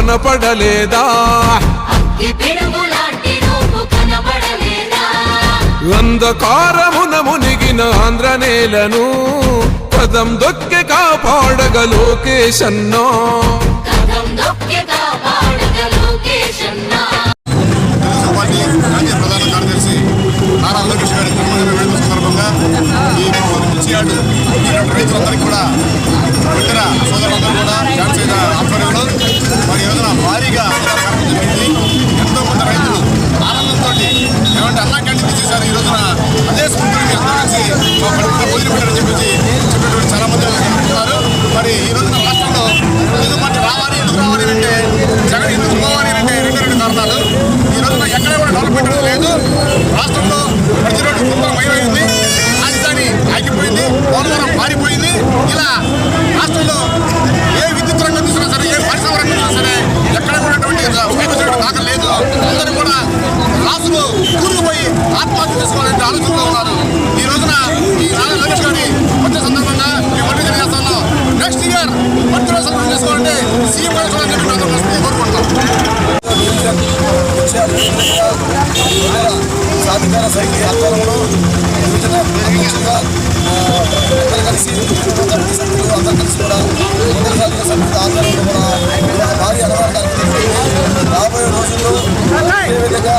కనపడలేదా? అంధకారమున మునిగిన ఆంధ్ర నేలను పదం దొక్కె కాపాడగ లోకేశన్నో. రైతులందరికీ కూడా ఇతర సోదరులందరూ కూడా ఆధ్వర్యంలో మరి ఈ భారీగా అన్నదాన ఎంతో మంది రైతులు ఆనందంతో ఏమంటే అన్నా క్యాంటీన్ చేశారు ఈ రోజున అదే స్ఫూర్తిని అందరూ కలిసి మా కడుపులో భోజనం పెట్టారని చెప్పేసి చెప్పేటువంటి చాలా మంది ఉన్నారు. మరి ఈ రోజున రాష్ట్రంలో ఎందుకు మంచి రావాలి ఎందుకు రావాలి అంటే జగన్ ఎందుకు పోవాలి అంటే రెండు రెండు కారణాలు. ఈ రోజున ఎక్కడ కూడా డెవలప్మెంట్ లేదు. రాష్ట్రంలో నెక్స్ట్ ఇయర్ మంత్రి చేసుకోవాలంటే సీఎం గారు చూడాలని చెప్పి మేము అందరం కోరుకుంటున్నాం సాధికార సైకి ఆధ్వర్యంలో అందరూ కలిసి సభ్యులు అందరూ కలిసి కూడా సాధికార ఆధ్వర్యంలో కూడా భారీ రాబోయే రోజుల్లో విధంగా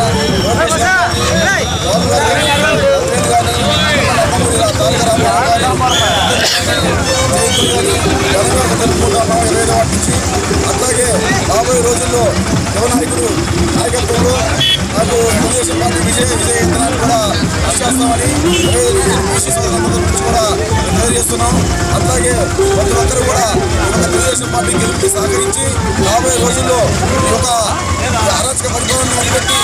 తారక రామారావు అట్లాగే రాబోయే రోజుల్లో యువ నాయకుడు నాయకత్వంలో నాకు తెలుగుదేశం పార్టీ విజయ విజయ విజయవంతనాలు కూడా ఆశిస్తామని కూడా తెలియజేస్తున్నాం. అట్లాగే ప్రతి ఒక్కరు కూడా తెలుగుదేశం పార్టీ గెలిపి సహకరించి రాబోయే రోజుల్లో ఒక అరాచక పరిపాలన వదిలిపెట్టి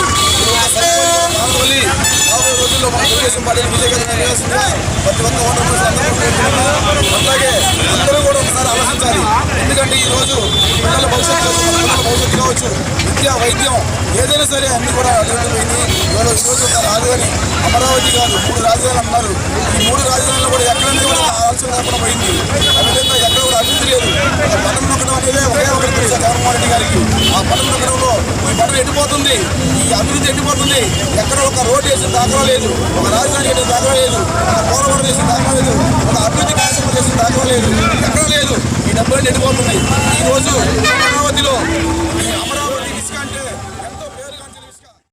రాబోయే రోజుల్లో మన తెలుగుదేశం పార్టీని విజయకరంగా ప్రతి ఒక్క ఓటర్ అట్లాగే అందరూ కూడా ఒకసారి ఆలోచించాలి. ఎందుకంటే ఈరోజు పిల్లల భవిష్యత్తు పిల్లల భవిష్యత్తు కావచ్చు విద్య వైద్యం ఏదైనా సరే అన్ని కూడా అడుగుతుంది ఇవాళ ఈరోజు రోజు ఒక రాజధాని అమరావతి కాదు మూడు రాజధానులు అన్నారు. ఈ మూడు రాజధానులు కూడా ఎక్కడైనా కూడా ఆలోచన లేకుండా పోయింది. అదేవిధంగా ఎక్కడ కూడా అభివృద్ధి లేదు. పదం నొక్కడం అనేది ఒకే ఒకటి తెలుసా జగన్మోహన్ రెడ్డి గారికి. ఆ పదం నొక్కడంలో ఈ పదం ఎండిపోతుంది. ఈ అభివృద్ధి ఎండిపోతుంది. ఎక్కడ ఒక రోడ్డు వేసిన దాఖలా లేదు. ఒక రాజధాని వేసిన దాఖలా లేదు ఒక పోలవరం వేసిన దాఖలా లేదు ఒక అభివృద్ధి కార్యక్రమం చేసిన దాఖలా